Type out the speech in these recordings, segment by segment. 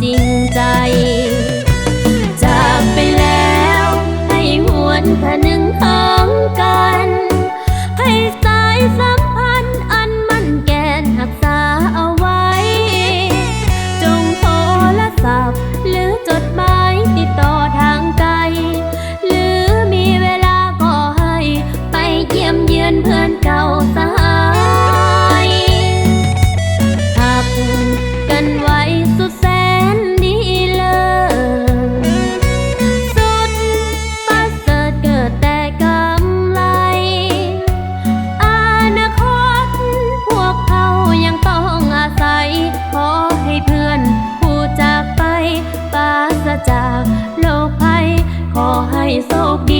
心在 โศกดี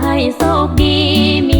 ให้โชคดีมี